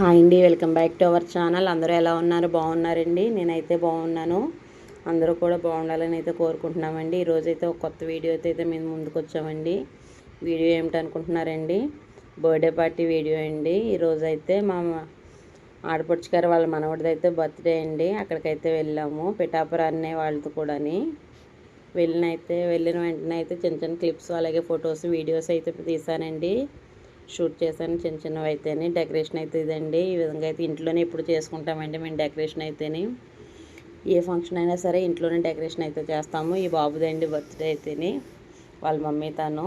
Hi అండి welcome back to our channel. అందరూ ఎలా ఉన్నారు? బాగున్నారండి? నేనైతే బాగున్నాను. అందరూ కూడా బాగుండాలని అయితే కోరుకుంటున్నామండి. ఈరోజైతే ఒక కొత్త వీడియో అయితే మేము ముందుకు వచ్చామండి వీడియో ఏమిటనుకుంటున్నారండి? బర్త్డే పార్టీ వీడియో అండి. ఈరోజు అయితే మా ఆడపడుచు గారు వాళ్ళ మనవడిదైతే బర్త్డే అండి. అక్కడికైతే వెళ్ళాము. పిఠాపురాన్నే వాళ్ళతో కూడాని. వెళ్ళినైతే వెళ్ళిన వెంటనే అయితే చిన్న చిన్న క్లిప్స్ అలాగే ఫొటోస్ వీడియోస్ అయితే తీసానండి షూట్ చేశాను చిన్న చిన్నవి అయితేనే. డెకరేషన్ అయితే ఇదండి. ఈ విధంగా అయితే ఇంట్లోనే ఇప్పుడు చేసుకుంటామండి మేము డెకరేషన్ అయితేనే. ఏ ఫంక్షన్ అయినా సరే ఇంట్లోనే డెకరేషన్ అయితే చేస్తాము. ఈ బాబుదండి బర్త్డే అయితేనే. వాళ్ళ మమ్మీ తను.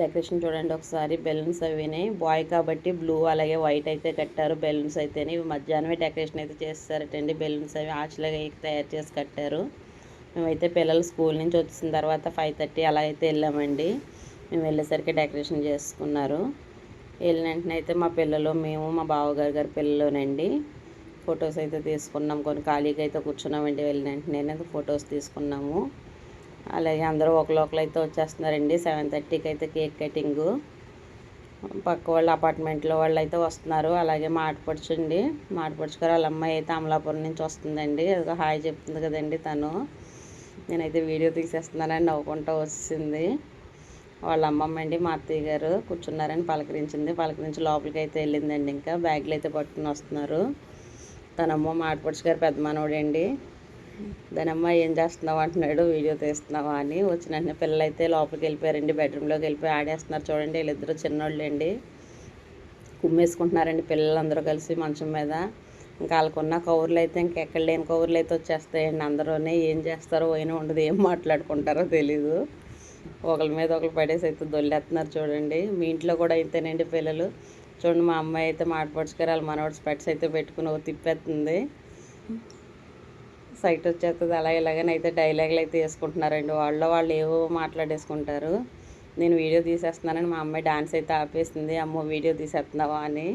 డెకరేషన్ చూడండి ఒకసారి. బెలూన్స్ అవిని. బాయ్ కాబట్టి బ్లూ అలాగే వైట్ అయితే కట్టారు. బెలూన్స్ అయితేనే. ఇవి మధ్యాహ్నమే డెకరేషన్ అయితే చేస్తారటండి. బెలూన్స్ అవి ఆచలాగా తయారు చేసి కట్టారు. మేమైతే పిల్లలు స్కూల్ నుంచి వచ్చిన తర్వాత ఫైవ్ థర్టీ అలా అయితే వెళ్ళామండి. మేము వెళ్ళేసరికి డెకరేషన్ చేసుకున్నారు. వెళ్ళిన వెంటనే అయితే మా పిల్లలు మేము మా బావగారు గారి పిల్లలోనండి. ఫొటోస్ అయితే తీసుకున్నాం. కొన్ని ఖాళీగా అయితే కూర్చున్నామండి వెళ్ళిన వెంటనే. ఫొటోస్ తీసుకున్నాము? అలాగే అందరూ ఒకరు అయితే వచ్చేస్తున్నారండి. సెవెన్ థర్టీకి అయితే కేక్ కటింగ్. పక్క వాళ్ళ అపార్ట్మెంట్లో వాళ్ళు అయితే వస్తున్నారు. అలాగే మాటపడుచండి మాటపడుచుకారు వాళ్ళ అమ్మాయి అయితే అమలాపురం నుంచి వస్తుందండి. అది హాయ్ చెప్తుంది కదండి తను. నేనైతే వీడియో తీసేస్తున్నానని నవ్వుకుంటూ వచ్చింది వాళ్ళ అమ్మమ్మ అండి మా అత్తయ్య గారు కూర్చున్నారని పలకరించింది. పలకరించి లోపలికి అయితే వెళ్ళిందండి ఇంకా. బ్యాగ్లు అయితే పట్టుకుని వస్తున్నారు. తనమ్మ మా ఆడపడుచు గారు పెద్ద మనవడండి. అండి దానమ్మ ఏం చేస్తున్నావు? అంటున్నాడు. వీడియో తీస్తున్నావా? అని వచ్చిన వెంటనే పిల్లలు అయితే లోపలికి వెళ్ళిపోయారండి. బెడ్రూమ్లోకి వెళ్ళిపోయి ఆడేస్తున్నారు చూడండి. వీళ్ళిద్దరు చిన్నోళ్ళు అండి కుమ్మేసుకుంటున్నారండి పిల్లలందరూ కలిసి మంచం మీద. ఇంకా వాళ్ళకున్న కవర్లు అయితే ఇంకెక్కడ లేని కవర్లు అయితే వచ్చేస్తాయండి అందరూనే. ఏం చేస్తారో పోయినా ఉండదు ఏం మాట్లాడుకుంటారో తెలీదు. ఒకరి మీద ఒకరు పడేసి అయితే దొల్లేస్తున్నారు చూడండి. మీ ఇంట్లో కూడా అయితేనండి పిల్లలు. చూడండి మా అమ్మాయి అయితే మాటపడుచుకారు వాళ్ళ మనవాడు స్పెట్స్ అయితే పెట్టుకుని తిప్పేస్తుంది సైట్ వచ్చేస్తుంది అలా ఇలాగని అయితే డైలాగులు అయితే వేసుకుంటున్నారండి. వాళ్ళ వాళ్ళు ఏవో మాట్లాడేసుకుంటారు. నేను వీడియో తీసేస్తున్నానని మా అమ్మాయి డాన్స్ అయితే ఆపేసింది. అమ్మో వీడియో తీసేస్తున్నావా అని.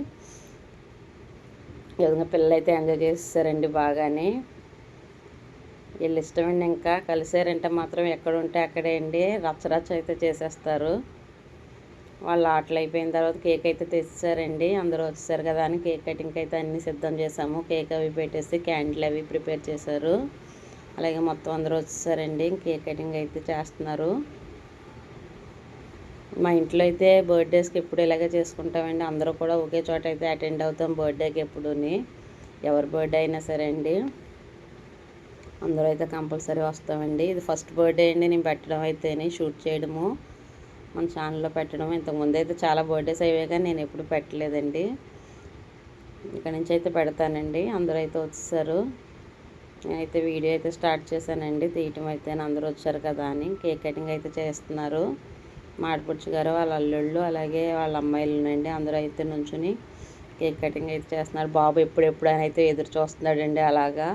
విధంగా పిల్లలు అయితే ఎంజాయ్ చేస్తారండి బాగానే. వీళ్ళు ఇష్టమండి ఇంకా. కలిసారంటే మాత్రం ఎక్కడ ఉంటే అక్కడే అండి. రచ్చరచ్చ అయితే చేసేస్తారు. వాళ్ళు ఆటలు అయిపోయిన తర్వాత కేక్ అయితే తెచ్చారండి అందరూ వచ్చేసారు కదా అని కేక్ కటింగ్ అయితే అన్నీ సిద్ధం చేసాము. కేక్ అవి పెట్టేసి క్యాండిల్ అవి ప్రిపేర్ చేశారు. అలాగే మొత్తం అందరూ వచ్చేసారండి. కేక్ కటింగ్ అయితే చేస్తున్నారు. మా ఇంట్లో అయితే బర్త్డేస్కి ఎప్పుడు ఇలాగే చేసుకుంటామండి. అందరూ కూడా ఒకే చోట అయితే అటెండ్ అవుతాం బర్త్డేకి ఎప్పుడుని. ఎవరి బర్త్డే అయినా సరే అండి. అందరూ అయితే కంపల్సరీ వస్తామండి. ఇది ఫస్ట్ బర్త్డే అండి నేను పెట్టడం అయితేనే షూట్ చేయడము. మన ఛానల్లో పెట్టడం ఇంతకుముందు అయితే చాలా బర్త్డేస్ అయ్యే కానీ నేను ఎప్పుడు పెట్టలేదండి. ఇక్కడ నుంచి అయితే పెడతానండి. అందరూ అయితే వచ్చేసారు. నేనైతే వీడియో అయితే స్టార్ట్ చేశానండి. తీయటం అయితే అందరూ వచ్చారు కదా అని. కేక్ కటింగ్ అయితే చేస్తున్నారు. మాడిపుడుచు గారు వాళ్ళ అల్లుళ్ళు అలాగే వాళ్ళ అమ్మాయిలునండి. అందరూ అయితే నుంచుని కేక్ కటింగ్ అయితే చేస్తున్నారు. బాబు ఎప్పుడెప్పుడు అని అయితే ఎదురు చూస్తున్నాడండి అలాగా.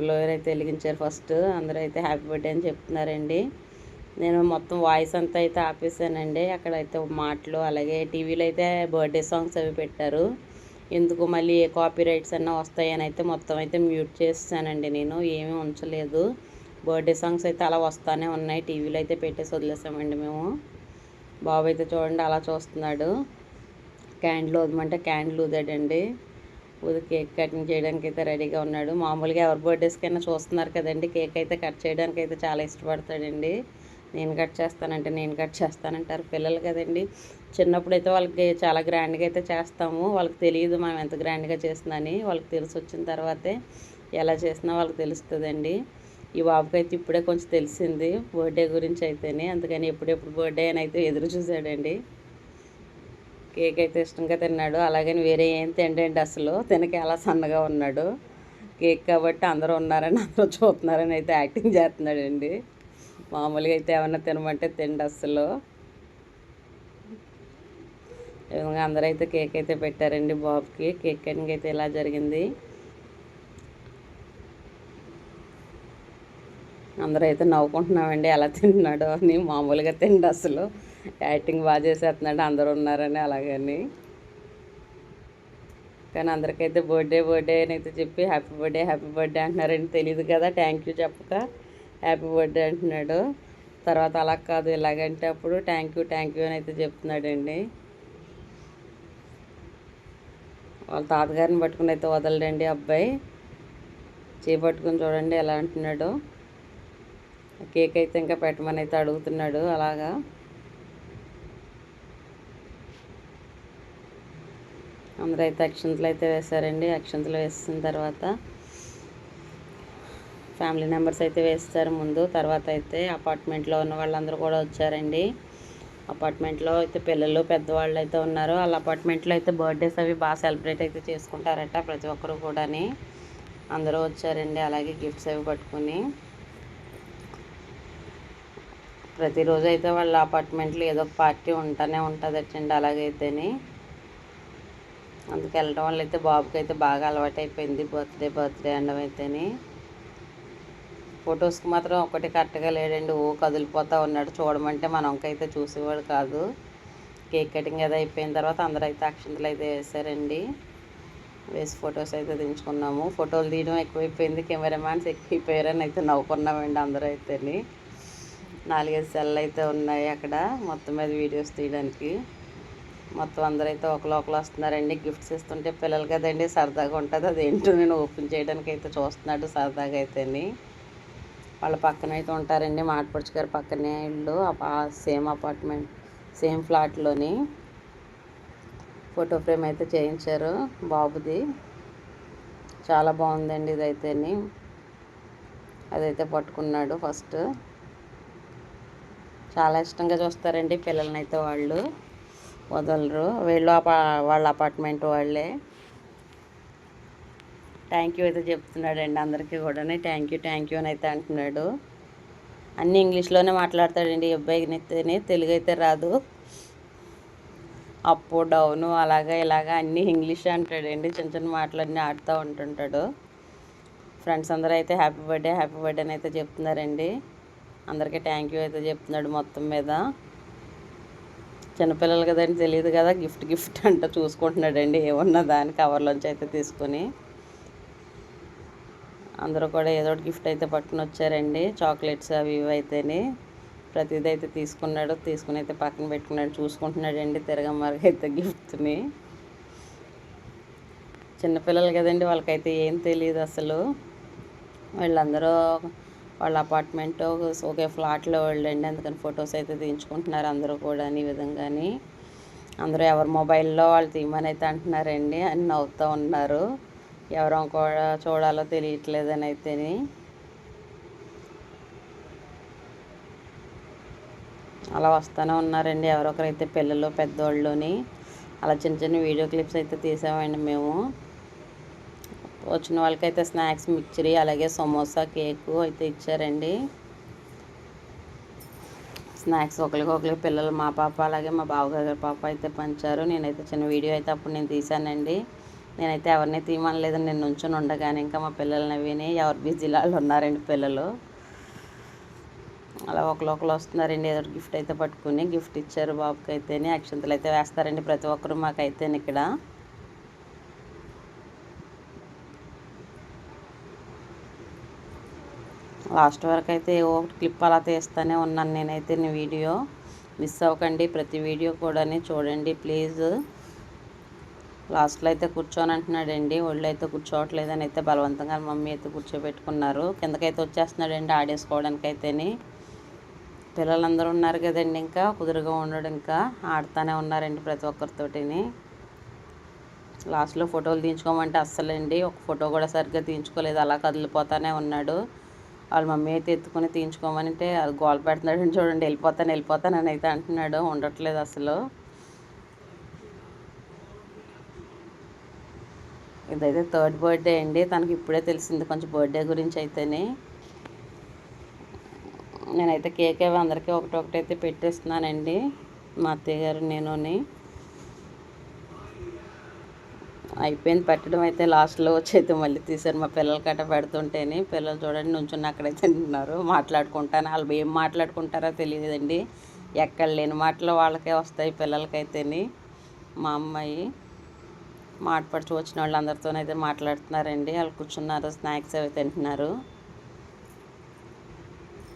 బ్లోయర్ అయితే వెలిగించారు ఫస్ట్. అందరూ అయితే హ్యాపీ బర్త్డే అని చెప్తున్నారండి. నేను మొత్తం వాయిస్ అంతా అయితే ఆపేసానండి. అక్కడైతే మాటలు అలాగే టీవీలో అయితే బర్త్డే సాంగ్స్ అవి పెట్టారు. ఎందుకు మళ్ళీ ఏ కాపీ రైట్స్ అన్నా వస్తాయని అయితే మొత్తం అయితే మ్యూట్ చేస్తానండి నేను. ఏమీ ఉంచలేదు. బర్త్డే సాంగ్స్ అయితే అలా వస్తూనే ఉన్నాయి. టీవీలో అయితే పెట్టేసి వదిలేసామండి మేము. బాబు అయితే చూడండి అలా చూస్తున్నాడు. క్యాండిల్ వదమంటే క్యాండిల్ ఊదాడండి ఊది కేక్ కటింగ్ చేయడానికి అయితే రెడీగా ఉన్నాడు. మామూలుగా ఎవరి బర్త్డేస్కైనా చూస్తున్నారు కదండి. కేక్ అయితే కట్ చేయడానికి అయితే చాలా ఇష్టపడతాడండి. నేను కట్ చేస్తానంటే నేను కట్ చేస్తానంటారు పిల్లలు కదండి. చిన్నప్పుడు అయితే వాళ్ళకి చాలా గ్రాండ్గా అయితే చేస్తాము. వాళ్ళకి తెలియదు మనం ఎంత గ్రాండ్గా చేస్తుందని. వాళ్ళకి తెలిసి వచ్చిన తర్వాతే ఎలా చేసినా వాళ్ళకి తెలుస్తుందండి. ఈ బాబుకి అయితే ఇప్పుడే కొంచెం తెలిసింది బర్త్డే గురించి అయితేనే. అందుకని ఎప్పుడెప్పుడు బర్త్డే అని అయితే ఎదురు చూశాడండి. కేక్ అయితే ఇష్టంగా తిన్నాడు. అలాగని వేరే ఏం తిండండి అసలు. తినక అలా సన్నగా ఉన్నాడు. కేక్ కాబట్టి అందరూ ఉన్నారని అందరూ చూస్తున్నారని అయితే యాక్టింగ్ చేస్తున్నాడండి. మామూలుగా అయితే ఏమన్నా తినమంటే తిండి అసలు. విధంగా అందరూ అయితే కేక్ అయితే పెట్టారండి బాబుకి. కేక్ కటింగ్ అయితే ఇలా జరిగింది? అందరూ అయితే నవ్వుకుంటున్నామండి. ఎలా తింటున్నాడో అని మామూలుగా తిండి అసలు. యాక్టింగ్ బాగా చేసేస్తున్నాడు అందరూ ఉన్నారని అలాగని. కానీ అందరికైతే బర్త్డే బర్త్డే అని అయితే చెప్పి హ్యాపీ బర్త్డే హ్యాపీ బర్త్డే అంటున్నారని తెలియదు కదా థ్యాంక్ యూ చెప్పక హ్యాపీ బర్త్డే అంటున్నాడు. తర్వాత అలా కాదు ఇలాగంటే అప్పుడు థ్యాంక్ యూ థ్యాంక్ యూ అని అయితే చెప్తున్నాడండి. వాళ్ళ తాతగారిని పట్టుకుని అయితే వదలడండి అబ్బాయి. చేపట్టుకుని చూడండి ఎలా అంటున్నాడు. కేక్ అయితే ఇంకా పెట్టమని అయితే అడుగుతున్నాడు అలాగా. అందరూ అయితే అక్షంతలు అయితే వేశారండి. అక్షంతలు వేసిన తర్వాత ఫ్యామిలీ మెంబర్స్ అయితే వేస్తారు ముందు. తర్వాత అయితే అపార్ట్మెంట్లో ఉన్న వాళ్ళందరూ కూడా వచ్చారండి. అపార్ట్మెంట్లో అయితే పిల్లలు పెద్దవాళ్ళు అయితే ఉన్నారు. వాళ్ళ అపార్ట్మెంట్లో అయితే బర్త్డేస్ అవి బాగా సెలబ్రేట్ అయితే చేసుకుంటారట ప్రతి ఒక్కరు కూడాని. అందరూ వచ్చారండి. అలాగే గిఫ్ట్స్ అవి పట్టుకుని. ప్రతిరోజు అయితే వాళ్ళ అపార్ట్మెంట్లో ఏదో ఒక పార్టీ ఉంటూనే ఉంటుందటండి. అలాగైతేనే. అందుకు వెళ్ళడం వల్ల అయితే బాబుకి అయితే బాగా అలవాటు అయిపోయింది బర్త్డే బర్త్డే అనడం అయితేని ఫొటోస్కి మాత్రం ఒకటి కరెక్ట్గా లేడండి. ఓ కదిలిపోతూ ఉన్నాడు. చూడమంటే మనం ఇంకైతే చూసేవాడు కాదు. కేక్ కటింగ్ అది అయిపోయిన తర్వాత అందరూ అయితే అక్షంతలు అయితే వేసారండి. వేసి ఫొటోస్ అయితే దించుకున్నాము. ఫోటోలు తీయడం ఎక్కువైపోయింది. కెమెరామ్యాన్స్ ఎక్కువైపోయారని అయితే నవ్వుకున్నామండి అందరూ అయితే నాలుగైదు సెల్ అయితే ఉన్నాయి అక్కడ. మొత్తం మీద వీడియోస్ తీయడానికి. మొత్తం అందరూ అయితే ఒకరు ఒకరు వస్తున్నారండి. గిఫ్ట్స్ ఇస్తుంటే పిల్లలు కదండి సరదాగా ఉంటుంది. అదేంటో నేను ఓపెన్ చేయడానికి అయితే చూస్తున్నాడు సరదాగా అయితేని. వాళ్ళ పక్కన అయితే ఉంటారండి మాటపడుచు గారి పక్కనే ఇల్లు సేమ్ అపార్ట్మెంట్ సేమ్ ఫ్లాట్లోని. ఫోటో ఫ్రేమ్ అయితే చేయించారు బాబుది. చాలా బాగుందండి ఇదైతేని. అదైతే పట్టుకున్నాడు ఫస్ట్. చాలా ఇష్టంగా చూస్తారండి పిల్లల్ని అయితే వాళ్ళు. వదలరు. వీళ్ళు వాళ్ళ అపార్ట్మెంట్ వాళ్ళే. థ్యాంక్ యూ అయితే చెప్తున్నాడండి అందరికీ కూడా థ్యాంక్ యూ థ్యాంక్ యూ అని అయితే అంటున్నాడు. అన్నీ ఇంగ్లీష్లోనే మాట్లాడతాడండి. ఈ అబ్బాయికి తెలుగు అయితే రాదు. అప్పు డౌను అలాగా ఇలాగా అన్నీ ఇంగ్లీష్ అంటాడండి. చిన్న చిన్న మాటలన్నీ ఆడుతూ ఉంటుంటాడు. ఫ్రెండ్స్ అందరూ అయితే హ్యాపీ బర్త్డే హ్యాపీ బర్త్డే అని అయితే చెప్తున్నారండి. అందరికీ థ్యాంక్ యూ అయితే చెప్తున్నాడు మొత్తం మీద. చిన్నపిల్లలు కదండి తెలియదు కదా గిఫ్ట్ గిఫ్ట్ అంట చూసుకుంటున్నాడండి ఏమన్నా దాని కవర్లోంచి అయితే తీసుకొని. అందరూ కూడా ఏదో ఒకటి గిఫ్ట్ అయితే పట్టుకుని వచ్చారండి చాక్లెట్స్ అవి ఇవి అయితేనే. ప్రతిదీ అయితే తీసుకున్నాడు తీసుకుని అయితే పక్కన పెట్టుకున్నాడు చూసుకుంటున్నాడండి తిరగమ్మరికి అయితే గిఫ్ట్ని. చిన్నపిల్లలు కదండి వాళ్ళకైతే ఏం తెలియదు అసలు. వీళ్ళందరూ వాళ్ళ అపార్ట్మెంట్ ఒకే ఫ్లాట్లో వెళ్ళండి అందుకని ఫొటోస్ అయితే తీయించుకుంటున్నారు అందరూ కూడా ఈ విధంగాని. అందరూ ఎవరి మొబైల్లో వాళ్ళు తీయమని అయితే అంటున్నారండి అని నవ్వుతూ ఉన్నారు. ఎవరో కూడా చూడాలో తెలియట్లేదని అయితేని. అలా వస్తూనే ఉన్నారండి ఎవరొకరైతే పిల్లలు పెద్దోళ్ళుని. అలా చిన్న చిన్న వీడియో క్లిప్స్ అయితే తీసామండి మేము. వచ్చిన వాళ్ళకైతే స్నాక్స్ మిక్చరీ అలాగే సమోసా కేకు అయితే ఇచ్చారండి. స్నాక్స్ ఒకరికి పిల్లలు మా పాప అలాగే మా బావగారి పాప అయితే పంచారు. నేనైతే చిన్న వీడియో అయితే అప్పుడు నేను తీశానండి. నేనైతే ఎవరిని తీయమనలేదు నేను నుంచొని ఉండగానే ఇంకా మా పిల్లల్ని విని ఎవరు బిజీలాలు ఉన్నారండి పిల్లలు. అలా ఒకరు వస్తున్నారండి ఏదో గిఫ్ట్ అయితే పట్టుకుని గిఫ్ట్ ఇచ్చారు బాబుకి అయితేనే అక్షంతలు అయితే వేస్తారండి ప్రతి ఒక్కరు మాకైతే ఇక్కడ. లాస్ట్ వరకు అయితే ఓ క్లిప్ అలా తీస్తూనే ఉన్నాను నేనైతే నీ వీడియో. మిస్ అవ్వకండి ప్రతి వీడియో కూడా చూడండి ప్లీజ్. లాస్ట్లో అయితే కూర్చొని అంటున్నాడండి ఒళ్ళు అయితే కూర్చోవట్లేదని అయితే బలవంతంగా మమ్మీ అయితే కూర్చోబెట్టుకున్నారు. కిందకైతే వచ్చేస్తున్నాడండి ఆడేసుకోవడానికి అయితేని పిల్లలందరూ ఉన్నారు కదండి ఇంకా కుదురుగా ఉండడం ఇంకా ఆడుతూనే ఉన్నారండి ప్రతి ఒక్కరితోటిని. లాస్ట్లో ఫోటోలు తీయించుకోమంటే అస్సలండి ఒక ఫోటో కూడా సరిగ్గా తీయించుకోలేదు అలా కదిలిపోతానే ఉన్నాడు. వాళ్ళ మమ్మీ అయితే ఎత్తుకుని తీయించుకోమంటే అది గోల పెడుతున్నాడు చూడండి వెళ్ళిపోతాను వెళ్ళిపోతాను అని అయితే అంటున్నాడు. ఉండట్లేదు అసలు. ఇదైతే థర్డ్ బర్త్డే అండి. తనకి ఇప్పుడే తెలిసింది కొంచెం బర్త్డే గురించి అయితేనే. నేనైతే కేక్ అవి అందరికీ ఒకటి ఒకటి అయితే పెట్టేస్తున్నానండి. మా అత్తయ్య గారు నేనుని. అయిపోయింది. పెట్టడం అయితే లాస్ట్లో వచ్చి అయితే మళ్ళీ తీశారు. మా పిల్లలు కట్ట పెడుతుంటేనే పిల్లలు చూడండి నుంచున్న అక్కడైతే తింటున్నారు. మాట్లాడుకుంటాను. వాళ్ళు ఏం మాట్లాడుకుంటారో తెలియదండి. ఎక్కడ లేని మాటలు వాళ్ళకే వస్తాయి పిల్లలకైతేని. మా అమ్మాయి మాట్లాడుచు వచ్చిన వాళ్ళందరితోనైతే మాట్లాడుతున్నారండి. వాళ్ళు కూర్చున్నారు. స్నాక్స్ అవి తింటున్నారు.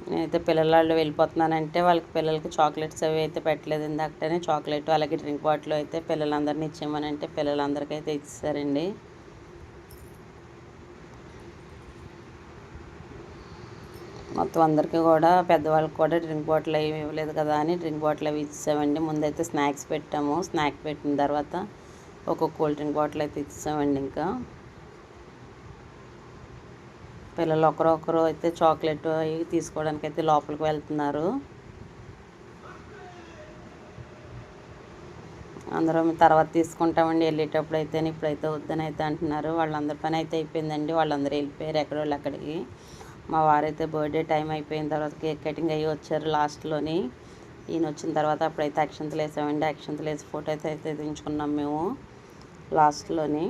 నేనైతే పిల్లలు వెళ్ళిపోతున్నానంటే వాళ్ళకి పిల్లలకి చాక్లెట్స్ అవి అయితే పెట్టలేదు ఇందాకనే చాక్లెట్ అలాగే డ్రింక్ బాటిల్ అయితే పిల్లలందరినీ ఇచ్చేయమనంటే పిల్లలందరికీ అయితే ఇచ్చేసారండి మొత్తం అందరికీ కూడా పెద్దవాళ్ళకి కూడా డ్రింక్ బాటిల్ అవి ఇవ్వలేదు కదా అని డ్రింక్ బాటిల్ అవి ఇచ్చామండి ముందైతే స్నాక్స్ పెట్టాము. స్నాక్ పెట్టిన తర్వాత ఒక కూల్ డ్రింక్ బాటిల్ అయితే ఇచ్చామండి ఇంకా. పిల్లలు ఒకరు ఒకరు అయితే చాక్లెట్ అవి తీసుకోవడానికి అయితే లోపలికి వెళ్తున్నారు. అందరం తర్వాత తీసుకుంటామండి. వెళ్ళేటప్పుడు అయితే ఇప్పుడైతే వద్దని అయితే అంటున్నారు. వాళ్ళందరి పని అయితే అయిపోయిందండి. వాళ్ళందరూ వెళ్ళిపోయారు ఎక్కడో అక్కడికి. మా వారైతే బర్త్డే టైం అయిపోయిన తర్వాత కేక్ కటింగ్ అయ్యి వచ్చారు లాస్ట్లోని. ఈయన వచ్చిన తర్వాత అప్పుడైతే అక్షంతలు వేసామండి. అక్షంతలు వేసి ఫోటో అయితే అయితే దించుకున్నాం మేము లాస్ట్లోని.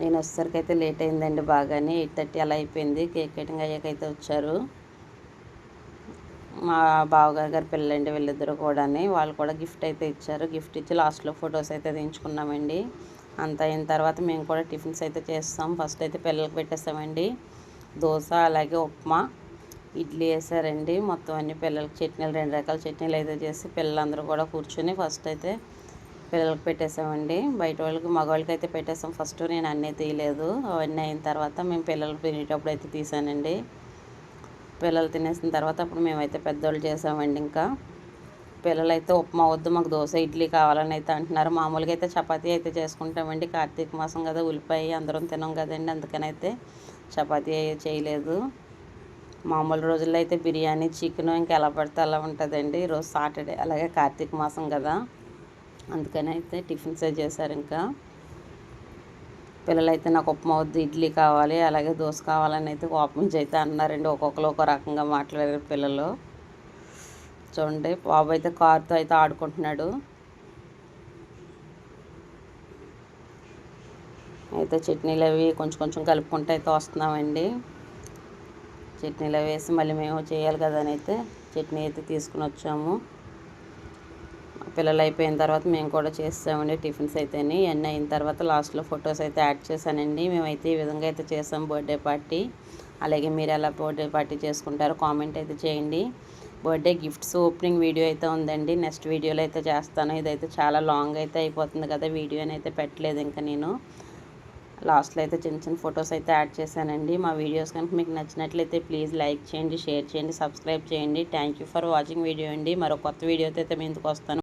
నేను వచ్చేసరికి అయితే లేట్ అయిందండి బాగానే. ఎయిట్ థర్టీ అలా అయిపోయింది. కేక్ కటింగ్ అయ్యాకైతే వచ్చారు. మా బావగారు గారి పిల్లలండి వీళ్ళిద్దరు కూడా వాళ్ళు కూడా గిఫ్ట్ అయితే ఇచ్చారు. గిఫ్ట్ ఇచ్చి లాస్ట్లో ఫొటోస్ అయితే దించుకున్నామండి. అంత అయిన తర్వాత మేము కూడా టిఫిన్స్ అయితే చేస్తాం. ఫస్ట్ అయితే పిల్లలకు పెట్టేస్తామండి. దోశ అలాగే ఉప్మా ఇడ్లీ వేసారండి. మొత్తం అన్ని పిల్లలకి చట్నీలు రెండు రకాల చట్నీలు అయితే చేసి పిల్లలందరూ కూడా కూర్చొని ఫస్ట్ అయితే పిల్లలకి పెట్టేసామండి. బయట వాళ్ళకి మగవాళ్ళకి అయితే పెట్టేసాం ఫస్ట్ నేను అన్నీ తీయలేదు. అవన్నీ అయిన తర్వాత మేము పిల్లలు తినేటప్పుడు అయితే తీసానండి. పిల్లలు తినేసిన తర్వాత అప్పుడు మేమైతే పెద్దోళ్ళు చేసామండి ఇంకా. పిల్లలు అయితే ఉప్మా వద్దు మాకు దోశ ఇడ్లీ కావాలని అయితే అంటున్నారు. మామూలుగా అయితే చపాతీ అయితే చేసుకుంటామండి. కార్తీక మాసం కదా ఉల్లిపాయ అందరం తినాం కదండి. అందుకనైతే అయితే చపాతీ చేయలేదు. మామూలు రోజుల్లో అయితే బిర్యానీ చికెన్ ఇంకా ఎలా పడితే అలా ఉంటుందండి. ఈరోజు సాటర్డే అలాగే కార్తీక మాసం కదా. అందుకని అయితే టిఫిన్స్ చేశారు ఇంకా. పిల్లలైతే నాకు ఉప్మా వద్దు ఇడ్లీ కావాలి అలాగే దోశ కావాలని అయితే కోపం నుంచి అయితే అన్నారండి. ఒక్కొక్కరు ఒక రకంగా మాట్లాడారు పిల్లలు. చూడండి బాబు అయితే కారుతో అయితే ఆడుకుంటున్నాడు. అయితే చట్నీలు అవి కొంచెం కొంచెం కలుపుకుంటూ అయితే వస్తున్నామండి. చట్నీలు వేసి మళ్ళీ మేము చేయాలి కదా అని అయితే చట్నీ అయితే తీసుకుని వచ్చాము. పిల్లలు అయిపోయిన తర్వాత మేము కూడా చేస్తామండి టిఫిన్స్ అయితే ఇవన్నీ అయిన తర్వాత లాస్ట్లో ఫొటోస్ అయితే యాడ్ చేశానండి. మేమైతే ఈ విధంగా అయితే చేసాం బర్త్డే పార్టీ. అలాగే మీరు ఎలా బర్త్డే పార్టీ చేసుకుంటారో కామెంట్ అయితే చేయండి. బర్త్డే గిఫ్ట్స్ ఓపెనింగ్ వీడియో అయితే ఉందండి. నెక్స్ట్ వీడియోలో అయితే చేస్తాను. ఇదైతే చాలా లాంగ్ అయితే అయిపోతుంది కదా వీడియోని అయితే పెట్టలేదు ఇంకా నేను. లాస్ట్లో అయితే చిన్న చిన్న ఫొటోస్ అయితే యాడ్ చేశానండి. మా వీడియోస్ కనుక మీకు నచ్చినట్లయితే ప్లీజ్ లైక్ చేయండి షేర్ చేయండి సబ్స్క్రైబ్ చేయండి. థ్యాంక్ ఫర్ వాచింగ్ వీడియో అండి. మరో కొత్త వీడియోతో అయితే మీ ఎందుకు వస్తాను.